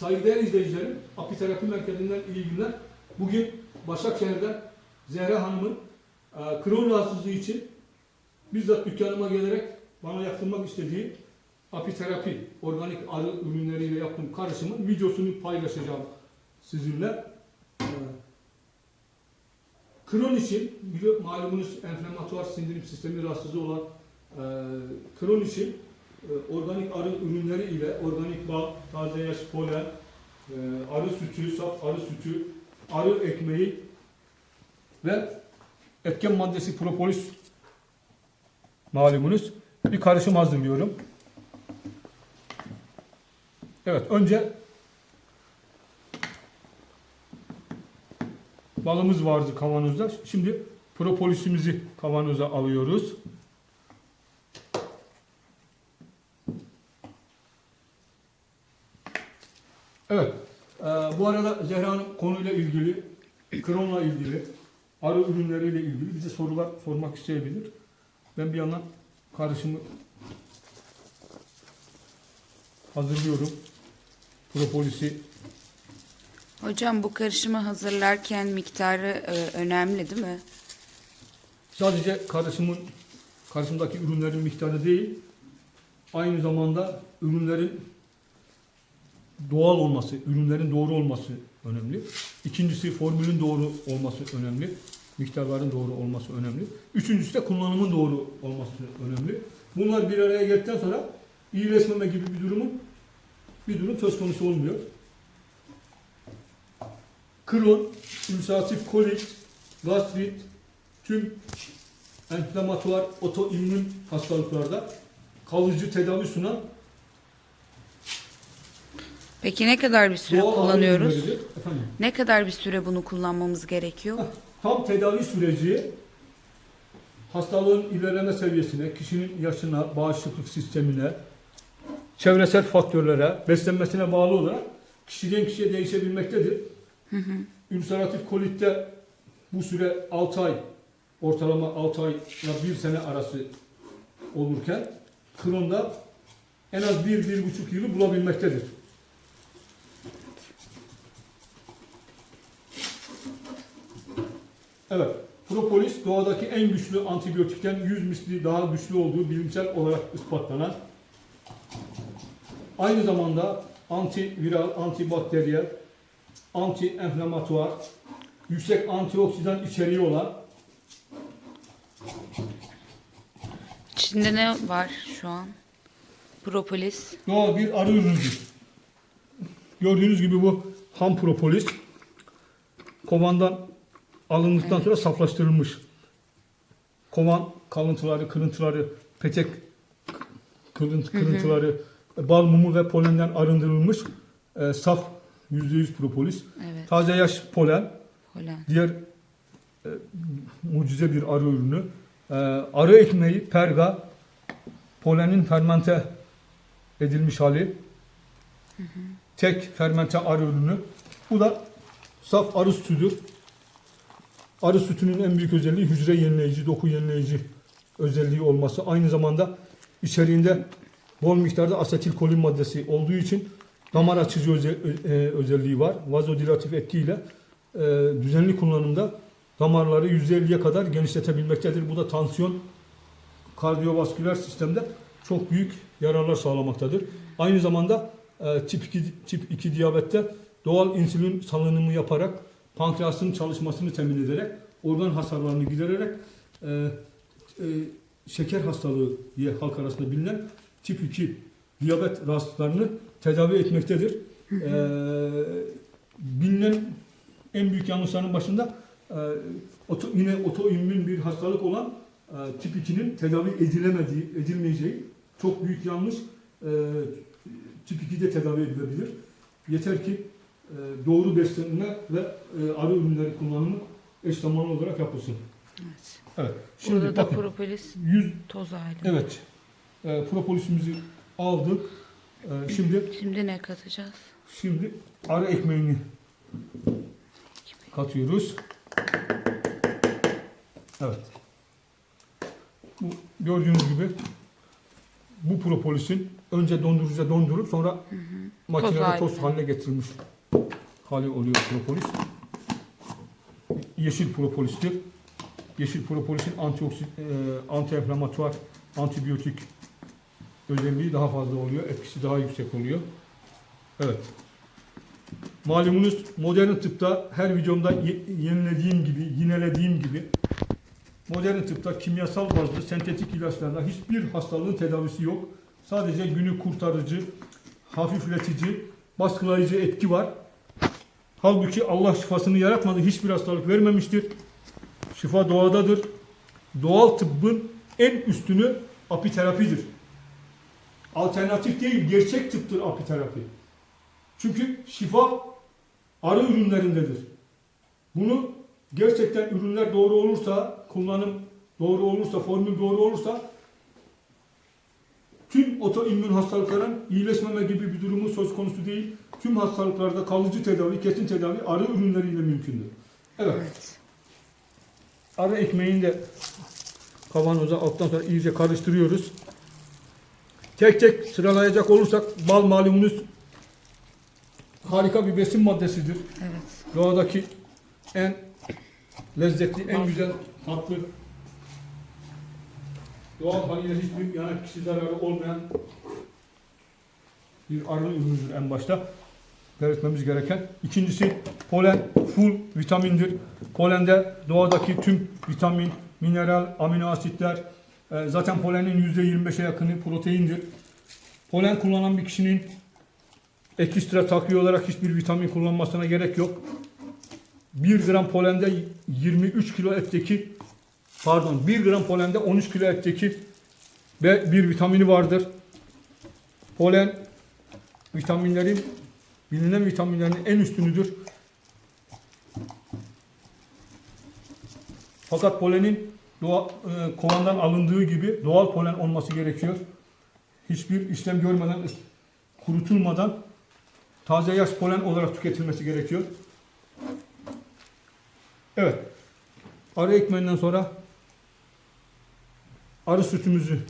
Saygıdeğer izleyicilerim, Apiterapi Merkezi'nden iyi günler. Bugün Başakşehir'den Zehra Hanım'ın e, kron rahatsızlığı için bizzat dükkanıma gelerek bana yaptırmak istediği apiterapi, organik arı ürünleriyle yaptığım karışımın videosunu paylaşacağım sizinle. E, Kron için, malumunuz enflamatuar sindirim sistemi rahatsızlığı olan e, kron için organik arı ürünleri ile organik bal, taze yaş polen, e, arı sütü, saf arı sütü, arı ekmeği ve etken maddesi propolis malumunuz bir karışım hazırlıyorum. Evet önce balımız vardı kavanozda. Şimdi propolisimizi kavanoza alıyoruz. Evet. Ee, bu arada Zehra Hanım konuyla ilgili, kronla ilgili, arı ürünleriyle ilgili bize sorular sormak isteyebilir. Ben bir yandan karışımı hazırlıyorum. Propolis'i Hocam bu karışımı hazırlarken miktarı e, önemli değil mi? sadece karışımın karışımdaki ürünlerin miktarı değil, aynı zamanda ürünlerin doğal olması, ürünlerin doğru olması önemli. İkincisi formülün doğru olması önemli. Miktarların doğru olması önemli. Üçüncüsü de kullanımın doğru olması önemli. Bunlar bir araya geldikten sonra iyileşmeme gibi bir durumun bir durum söz konusu olmuyor. Kron, ülseratif kolit, gastrit, tüm enflamatuar otoimmün hastalıklarda kalıcı tedavi sunan Peki ne kadar bir süre doğal kullanıyoruz? Efendim, Ne kadar bir süre bunu kullanmamız gerekiyor? tam tedavi süreci hastalığın ilerleme seviyesine, kişinin yaşına, bağışıklık sistemine, çevresel faktörlere, beslenmesine bağlı olarak kişiden kişiye değişebilmektedir. Ülseratif kolitte bu süre 6 ay, ortalama 6 ay ile 1 sene arası olurken Kron'da en az 1-1,5 yılı bulabilmektedir. Evet, propolis doğadaki en güçlü antibiyotikten 100 misli daha güçlü olduğu bilimsel olarak ispatlanan, aynı zamanda antiviral, antibakteriyel, anti-enflamatuar, yüksek antioksidan içeriği olan İçinde ne var şu an? Propolis. doğal bir arı ürünüdür. Gördüğünüz gibi bu ham propolis kovandan alındıktan sonra saflaştırılmış. Kovan kalıntıları, kırıntıları, petek kırıntı, kırıntıları, bal mumu ve polenden arındırılmış e, saf %100 propolis. Evet. Taze yaş polen, Polen. diğer e, mucize bir arı ürünü. E, arı ekmeği, perga, polenin fermente edilmiş hali. Tek fermente arı ürünü. Bu da saf arı sütüdür. Arı sütünün en büyük özelliği hücre yenileyici, doku yenileyici özelliği olması. Aynı zamanda içeriğinde bol miktarda asetilkolin maddesi olduğu için damar açıcı e, özelliği var. Vazodilatif etkiyle e, düzenli kullanımda damarları %50'ye kadar genişletebilmektedir. Bu da tansiyon, kardiyovasküler sistemde çok büyük yararlar sağlamaktadır. Aynı zamanda e, tip 2 tip 2 diyabette doğal insülin salınımı yaparak pankreasın çalışmasını temin ederek organ hasarlarını gidererek e, e, şeker hastalığı diye halk arasında bilinen tip 2 diyabet rahatsızlarını tedavi etmektedir. E, bilinen en büyük yanlışların başında e, oto, yine otoimmün bir hastalık olan e, tip 2'nin tedavi edilemediği, edilmeyeceği çok büyük yanlış. E, tip 2'de tedavi edilebilir. Yeter ki doğru beslenme ve e, arı ürünleri kullanımı eş zamanlı olarak yapılsın. Evet. Evet. Şimdi Burada da propolis 100 toz hali. evet e, propolisimizi aldık. E, şimdi Şimdi ne katacağız? Şimdi arı ekmeğini katıyoruz. Evet. Bu gördüğünüz gibi bu propolisin önce dondurucuda dondurup sonra makinede haline. toz haline getirilmiş hali oluyor propolis. Yeşil propolistir. Yeşil propolisin antioksit, e, antiinflamatuar, antibiyotik özelliği daha fazla oluyor. Etkisi daha yüksek oluyor. Evet. Malumunuz modern tıpta her videomda ye- yenilediğim gibi, yinelediğim gibi modern tıpta kimyasal bazlı sentetik ilaçlarla hiçbir hastalığın tedavisi yok. Sadece günü kurtarıcı, hafifletici, baskılayıcı etki var. Halbuki Allah şifasını yaratmadı, hiçbir hastalık vermemiştir. Şifa doğadadır. Doğal tıbbın en üstünü apiterapidir. Alternatif değil, gerçek tıptır apiterapi. Çünkü şifa arı ürünlerindedir. Bunu gerçekten ürünler doğru olursa, kullanım doğru olursa, formül doğru olursa tüm otoimmün hastalıkların iyileşmeme gibi bir durumu söz konusu değil. Tüm hastalıklarda kalıcı tedavi, kesin tedavi arı ürünleriyle mümkündür. Evet. Evet. Arı ekmeğini de kavanoza alttan sonra iyice karıştırıyoruz. Tek tek sıralayacak olursak bal malumunuz harika bir besin maddesidir. Evet. Doğadaki en lezzetli, en güzel tatlı doğal haliyle hiçbir yan etkisi zararı olmayan bir arı ürünüdür en başta. Belirtmemiz gereken. İkincisi polen full vitamindir. Polende doğadaki tüm vitamin, mineral, amino asitler, e, zaten polenin %25'e yakını proteindir. Polen kullanan bir kişinin ekstra takviye olarak hiçbir vitamin kullanmasına gerek yok. 1 gram polende 23 kilo etteki pardon 1 gram polende 13 kilo etteki ve bir vitamini vardır. Polen vitaminlerin bilinen vitaminlerin en üstünüdür. Fakat polenin doğa, e, kovandan alındığı gibi doğal polen olması gerekiyor. Hiçbir işlem görmeden, kurutulmadan taze yaş polen olarak tüketilmesi gerekiyor. Evet. Arı ekmeğinden sonra arı sütümüzü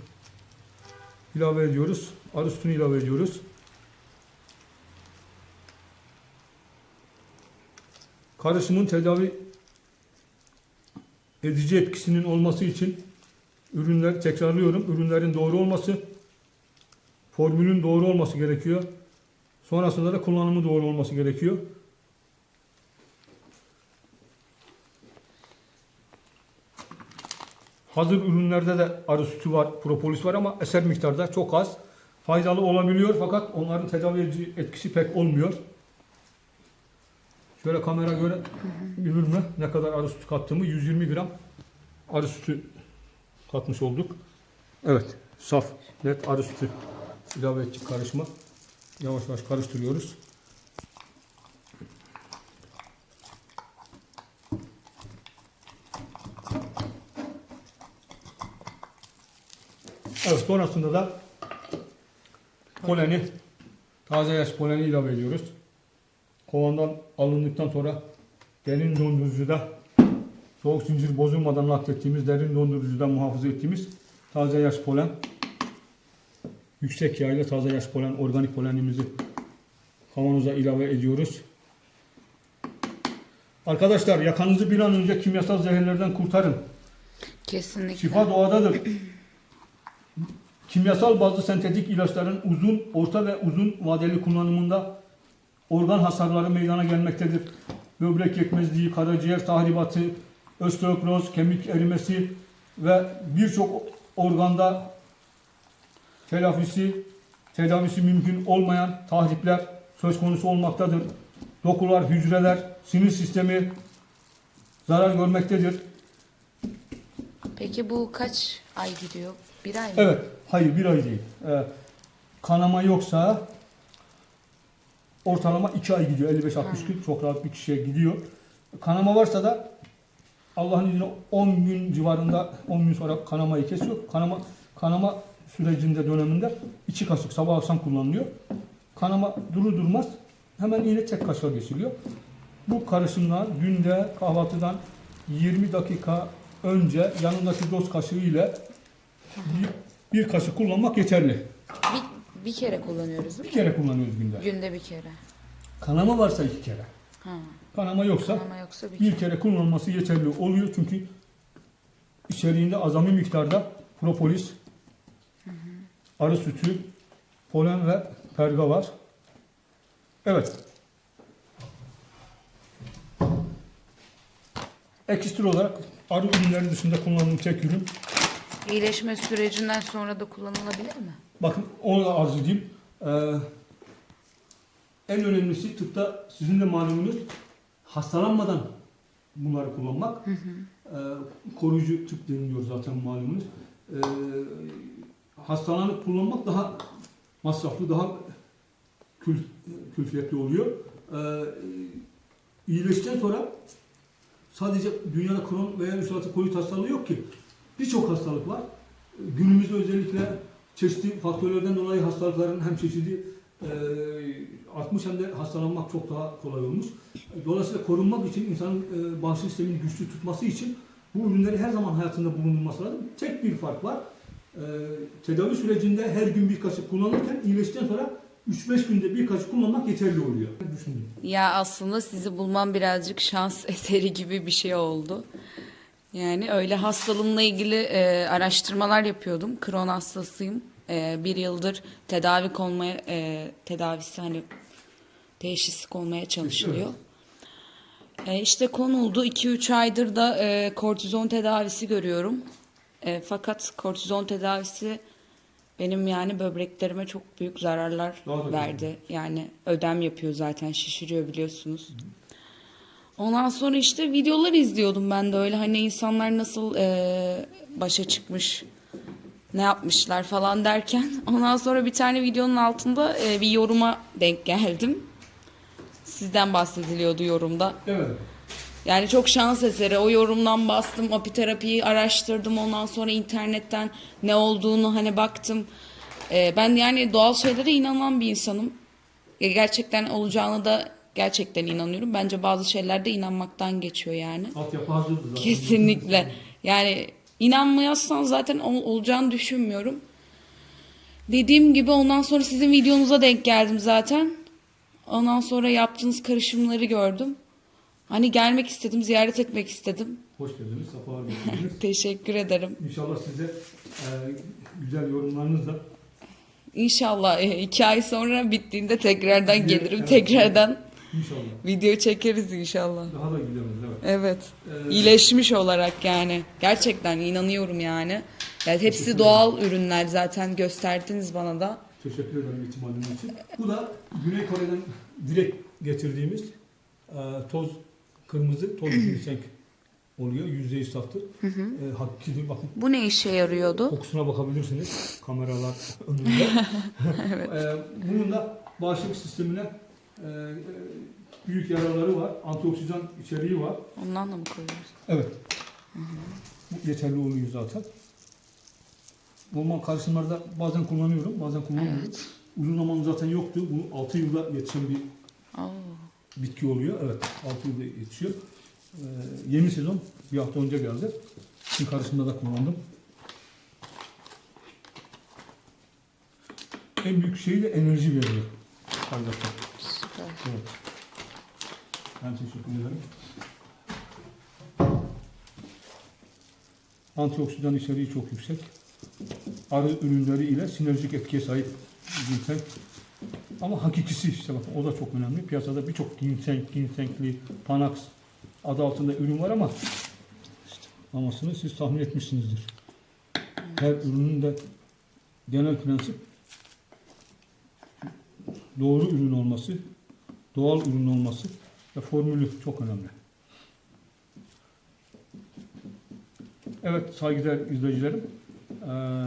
ilave ediyoruz. Arı sütünü ilave ediyoruz. Karışımın tedavi edici etkisinin olması için ürünler tekrarlıyorum. Ürünlerin doğru olması, formülün doğru olması gerekiyor. Sonrasında da kullanımı doğru olması gerekiyor. Hazır ürünlerde de arı sütü var, propolis var ama eser miktarda çok az. Faydalı olabiliyor fakat onların tedavi edici etkisi pek olmuyor. Şöyle kamera göre bilir mi ne kadar arı sütü kattığımı 120 gram arı sütü katmış olduk. Evet saf net arı sütü ilave ettik karışıma. Yavaş yavaş karıştırıyoruz. Sonrasında da poleni taze yaş poleni ilave ediyoruz. Kovandan alındıktan sonra derin dondurucuda soğuk zincir bozulmadan naklettiğimiz derin dondurucuda muhafaza ettiğimiz taze yaş polen yüksek yağıyla taze yaş polen organik polenimizi kavanoza ilave ediyoruz. Arkadaşlar yakanızı bir an önce kimyasal zehirlerden kurtarın. Kesinlikle. Şifa doğadadır. Kimyasal bazlı sentetik ilaçların uzun, orta ve uzun vadeli kullanımında organ hasarları meydana gelmektedir. Böbrek yetmezliği, karaciğer tahribatı, osteoporoz, kemik erimesi ve birçok organda telafisi, tedavisi mümkün olmayan tahripler söz konusu olmaktadır. Dokular, hücreler, sinir sistemi zarar görmektedir. Peki bu kaç ay gidiyor? Bir ay mı? Evet, hayır bir ay değil. Ee, kanama yoksa ortalama 2 ay gidiyor. 55-60 gün çok rahat bir kişiye gidiyor. Kanama varsa da Allah'ın izniyle 10 gün civarında 10 gün sonra kanamayı kesiyor. Kanama kanama sürecinde döneminde iki kaşık sabah akşam kullanılıyor. Kanama durur durmaz hemen yine tek kaşığa geçiliyor. Bu karışımdan günde kahvaltıdan 20 dakika önce yanındaki doz kaşığı ile bir kaşık kullanmak yeterli. Bir, bir kere kullanıyoruz Bir değil mi? kere kullanıyoruz günde. Günde bir kere. Kanama varsa iki kere. Ha. Kanama yoksa Ama yoksa bir, bir kere kullanılması yeterli oluyor çünkü içeriğinde azami miktarda propolis, arı sütü, polen ve perga var. Evet. Ekstra olarak arı ürünleri dışında kullandığım tek ürün. İyileşme sürecinden sonra da kullanılabilir mi? Bakın onu da arz edeyim. Ee, en önemlisi tıpta sizin de malumunuz hastalanmadan bunları kullanmak. Ee, koruyucu tıp deniliyor zaten malumunuz. Ee, hastalanıp kullanmak daha masraflı, daha kül, külfiyetli oluyor. Ee, iyileştikten sonra sadece dünyada kron veya üst altı koyu hastalığı yok ki. Birçok hastalık var. Günümüzde özellikle çeşitli faktörlerden dolayı hastalıkların hem çeşidi e, artmış hem de hastalanmak çok daha kolay olmuş. Dolayısıyla korunmak için insanın e, bağışıklık sistemini güçlü tutması için bu ürünleri her zaman hayatında bulundurması lazım. Tek bir fark var. E, tedavi sürecinde her gün bir kaşık kullanırken iyileştikten sonra 3-5 günde bir kaşık kullanmak yeterli oluyor. Düşünün. Ya aslında sizi bulmam birazcık şans eseri gibi bir şey oldu. Yani öyle hastalığımla ilgili e, araştırmalar yapıyordum. Kron hastasıyım. E, bir yıldır tedavi konmaya, e, tedavisi hani teşhis konmaya çalışılıyor. E, işte konuldu. 2-3 aydır da e, kortizon tedavisi görüyorum. E, fakat kortizon tedavisi benim yani böbreklerime çok büyük zararlar da verdi. Yani ödem yapıyor zaten şişiriyor biliyorsunuz. Ondan sonra işte videolar izliyordum ben de öyle hani insanlar nasıl e, başa çıkmış ne yapmışlar falan derken ondan sonra bir tane videonun altında e, bir yoruma denk geldim. Sizden bahsediliyordu yorumda. Evet. Yani çok şans eseri. O yorumdan bastım, apiterapiyi araştırdım. Ondan sonra internetten ne olduğunu hani baktım. Ee, ben yani doğal şeylere inanan bir insanım. E, gerçekten olacağına da gerçekten inanıyorum. Bence bazı şeyler de inanmaktan geçiyor yani. Altyapı hazırdı zaten. Kesinlikle. Yani inanmıyorsan zaten ol- olacağını düşünmüyorum. Dediğim gibi ondan sonra sizin videonuza denk geldim zaten. Ondan sonra yaptığınız karışımları gördüm. Hani gelmek istedim, ziyaret etmek istedim. Hoş geldiniz, sefalar getirdiniz. Teşekkür ederim. İnşallah size e, güzel yorumlarınızla İnşallah e, iki ay sonra bittiğinde tekrardan gelirim. Tekrardan inşallah video çekeriz inşallah. daha da gideriz. Evet. Evet. Ee, İyileşmiş olarak yani. Gerçekten inanıyorum yani. Yani hepsi doğal ürünler zaten gösterdiniz bana da. Teşekkür ederim ihtimaliniz için. Bu da Güney Kore'den direkt getirdiğimiz e, toz kırmızı toz ginseng oluyor. Yüzde yüz saftır. E, hakiki bakın Bu ne işe yarıyordu? kokusuna bakabilirsiniz. Kameralar önünde. e, bunun da bağışıklık sistemine e, e, büyük yararları var. Antioksidan içeriği var. Ondan da mı koyuyoruz? Evet. Bu yeterli oluyor zaten. Normal karışımlarda bazen kullanıyorum, bazen kullanmıyorum. Evet. Uzun zaman zaten yoktu. Bu 6 yılda yetişen bir Oo. bitki oluyor. Evet, 6 yılda yetişiyor. Ee, yeni sezon bir hafta önce geldi. Şimdi karışımda da kullandım. En büyük şeyi de enerji veriyor. Arkadaşlar. Evet. Ben teşekkür ederim. Antioksidan içeriği çok yüksek. Arı ürünleri ile sinerjik etkiye sahip ginseng. Ama hakikisi işte bakın o da çok önemli. Piyasada birçok ginseng, ginsengli, panax adı altında ürün var ama amasını siz tahmin etmişsinizdir. Her ürünün de genel prensip doğru ürün olması, doğal ürün olması ve formülü çok önemli. Evet saygıdeğer izleyicilerim. Ee,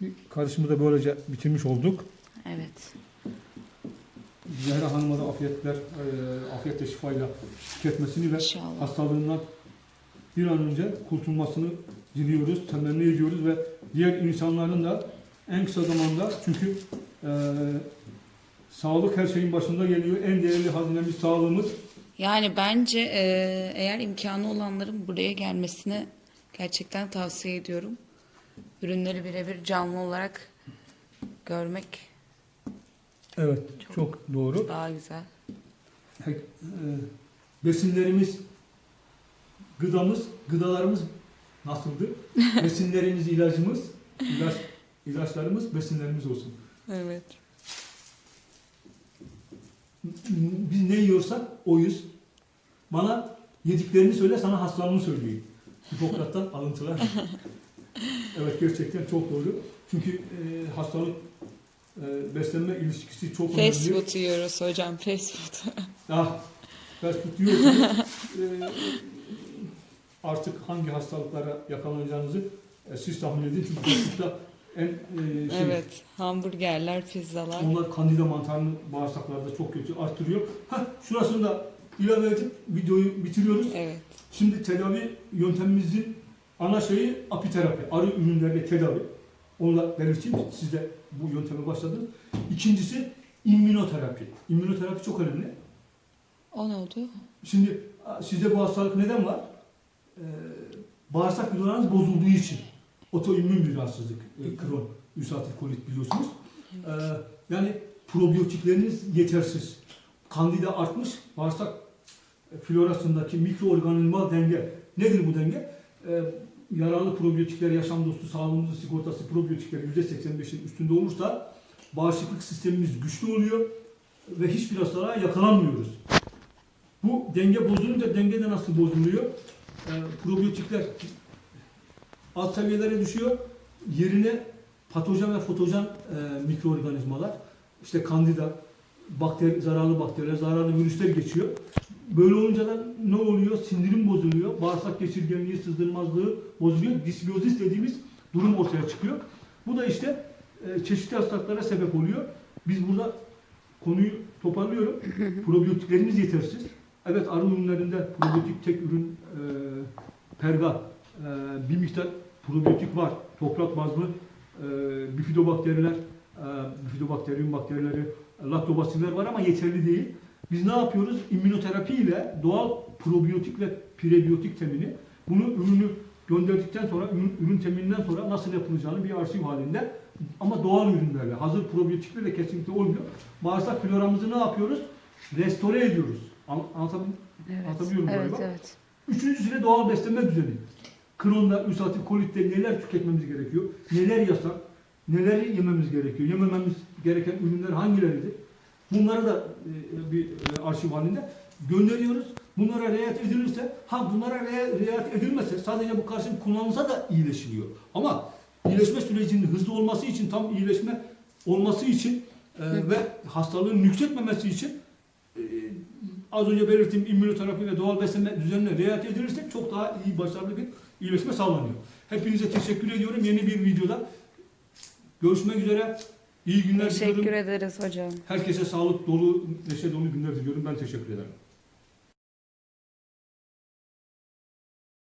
bir karışımı da böylece bitirmiş olduk. Evet. Zehra Hanım'a da afiyetler, e, afiyetle şifayla tüketmesini ve İnşallah. hastalığından bir an önce kurtulmasını diliyoruz, temenni ediyoruz ve diğer insanların da en kısa zamanda çünkü e, sağlık her şeyin başında geliyor. En değerli hazinemiz sağlığımız. Yani bence e, eğer imkanı olanların buraya gelmesini gerçekten tavsiye ediyorum. ürünleri birebir canlı olarak görmek Evet, çok doğru. daha güzel. He- e, besinlerimiz, gıdamız, gıdalarımız nasıldı? Besinlerimiz, ilacımız, ilaç, ilaçlarımız, besinlerimiz olsun. Evet. Biz ne yiyorsak oyuz. Bana yediklerini söyle, sana hastalığını söyleyeyim. Hipokrat'tan alıntılar. evet gerçekten çok doğru. Çünkü e, hastalık e, beslenme ilişkisi çok Fast önemli. food yiyoruz hocam fast food. Ah, fast food diyorsunuz. Ee, artık hangi hastalıklara yakalanacağınızı e, siz tahmin edin. Çünkü fast food'da en e, şey, evet. Hamburgerler, pizzalar. onlar kandida mantarını bağırsaklarda çok kötü arttırıyor. Heh, şurasını da ilave edip videoyu bitiriyoruz. Evet. Şimdi tedavi yöntemimizin ana şeyi apiterapi. Arı ürünlerle tedavi. Onu da belirteyim. Siz de bu yönteme başladınız. İkincisi immünoterapi. İmmünoterapi çok önemli. O ne oldu? Şimdi sizde bu hastalık neden var? Ee, bağırsak flora'nız bozulduğu için. Otoimmün bir rahatsızlık. E, Crohn, ülseratif kolit biliyorsunuz. Ee, yani probiyotikleriniz yetersiz. Kandida artmış, bağırsak florasındaki mikroorganizma denge. Nedir bu denge? Ee, yararlı probiyotikler, yaşam dostu, sağlığımızın sigortası probiyotikleri %85'in üstünde olursa bağışıklık sistemimiz güçlü oluyor ve hiçbir hastalığa yakalanmıyoruz. Bu denge bozulunca denge de nasıl bozuluyor? Ee, probiyotikler alt seviyelere düşüyor. Yerine patojen ve fotojen e, mikroorganizmalar, işte kandida, bakteri, zararlı bakteriler, zararlı virüsler geçiyor. Böyle olunca da ne oluyor? Sindirim bozuluyor. Bağırsak geçirgenliği, sızdırmazlığı bozuluyor. Disbiyozis dediğimiz durum ortaya çıkıyor. Bu da işte e, çeşitli hastalıklara sebep oluyor. Biz burada konuyu toparlıyorum. Probiyotiklerimiz yetersiz. Evet arı ürünlerinde probiyotik tek ürün e, perga e, bir miktar probiyotik var. Toprak bazlı e, bifidobakteriler, e, bifidobakteriyum bakterileri, laktobasiller var ama yeterli değil. Biz ne yapıyoruz? İmmünoterapi ile doğal probiyotik ve prebiyotik temini bunu ürünü gönderdikten sonra ürün, ürün temininden sonra nasıl yapılacağını bir arşiv halinde ama doğal ürünlerle, hazır probiyotikle de kesinlikle olmuyor. Bağırsak floramızı ne yapıyoruz? Restore ediyoruz. An- Anlatabil Evet. Anlatabiliyorum evet, galiba. evet. Üçüncüsü de doğal beslenme düzeni. Kronda, ülseratif kolitte neler tüketmemiz gerekiyor? Neler yasak? Neleri yememiz gerekiyor? Yemememiz gereken ürünler hangileridir? Bunları da e, bir e, arşiv halinde gönderiyoruz. Bunlara riayet edilirse, ha bunlara riayet edilmezse sadece bu karşın kullanılsa da iyileşiliyor. Ama iyileşme sürecinin hızlı olması için, tam iyileşme olması için e, ve hastalığın yükseltmemesi için e, az önce belirttiğim immünoterapi ve doğal beslenme düzenine riayet edilirse çok daha iyi, başarılı bir iyileşme sağlanıyor. Hepinize teşekkür ediyorum. Yeni bir videoda görüşmek üzere. İyi günler Teşekkür diliyorum. ederiz hocam. Herkese sağlık dolu, neşe dolu günler diliyorum. Ben teşekkür ederim.